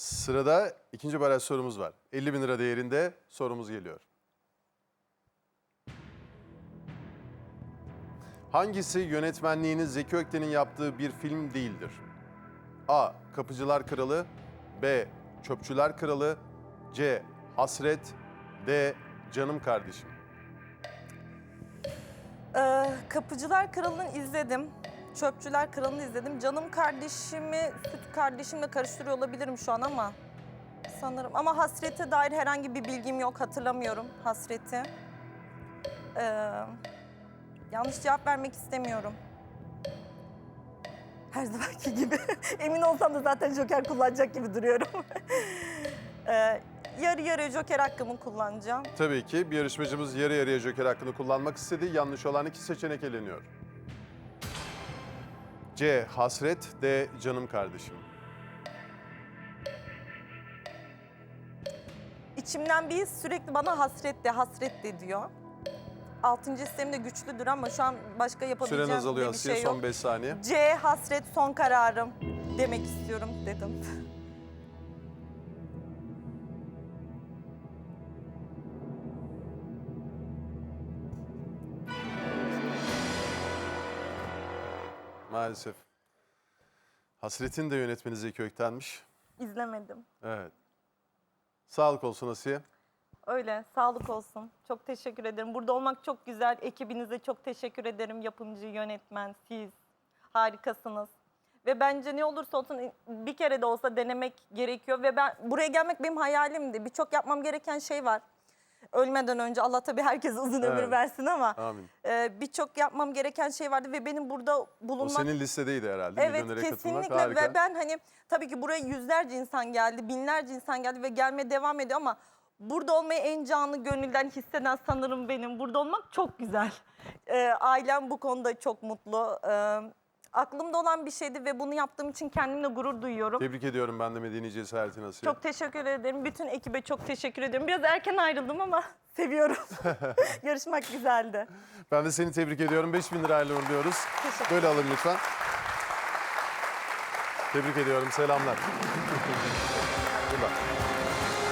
Sırada ikinci baraj sorumuz var. 50 bin lira değerinde sorumuz geliyor. Hangisi yönetmenliğini Zeki Ökten'in yaptığı bir film değildir? A. Kapıcılar Kralı B. Çöpçüler Kralı C. Hasret D. Canım Kardeşim Ee, Kapıcılar Kralı'nı izledim. Çöpçüler Kralı'nı izledim. Canım kardeşimi süt kardeşimle karıştırıyor olabilirim şu an ama sanırım. Ama hasrete dair herhangi bir bilgim yok. Hatırlamıyorum hasreti. Ee, yanlış cevap vermek istemiyorum. Her zamanki gibi. Emin olsam da zaten joker kullanacak gibi duruyorum. ee, yarı yarı joker hakkımı kullanacağım. Tabii ki bir yarışmacımız yarı yarıya joker hakkını kullanmak istedi. Yanlış olan iki seçenek eleniyor. C. Hasret D. Canım Kardeşim İçimden bir sürekli bana hasret de, hasret de diyor. Altıncı sistem de güçlüdür ama şu an başka yapabileceğim Süren de azalıyor bir Asiye şey son yok. 5 saniye. C hasret son kararım demek istiyorum dedim. Maalesef. Hasret'in de yönetmeni Zeki Ökten'miş. İzlemedim. Evet. Sağlık olsun Asiye. Öyle sağlık olsun. Çok teşekkür ederim. Burada olmak çok güzel. Ekibinize çok teşekkür ederim. Yapımcı, yönetmen, siz harikasınız. Ve bence ne olursa olsun bir kere de olsa denemek gerekiyor. Ve ben buraya gelmek benim hayalimdi. Birçok yapmam gereken şey var. Ölmeden önce Allah tabii herkese uzun ömür Evet. versin ama Amin. e, birçok yapmam gereken şey vardı ve benim burada O bulunmak senin listedeydi herhalde. Evet Milyonere katılmak kesinlikle harika. ve ben hani tabii ki buraya yüzlerce insan geldi, binlerce insan geldi ve gelmeye devam ediyor ama burada olmayı en canlı gönülden hisseden sanırım benim. Burada olmak çok güzel. Ee, ailem bu konuda çok mutlu. Ee, aklımda olan bir şeydi ve bunu yaptığım için kendimle gurur duyuyorum. Tebrik ediyorum ben de Medeni cesaretin Asiye. Çok teşekkür ederim. Bütün ekibe çok teşekkür ederim. Biraz erken ayrıldım ama seviyorum. Yarışmak güzeldi. Ben de seni tebrik ediyorum. 5000 lirayla uğurluyoruz. Böyle alın lütfen. Tebrik ediyorum. Selamlar. Burada.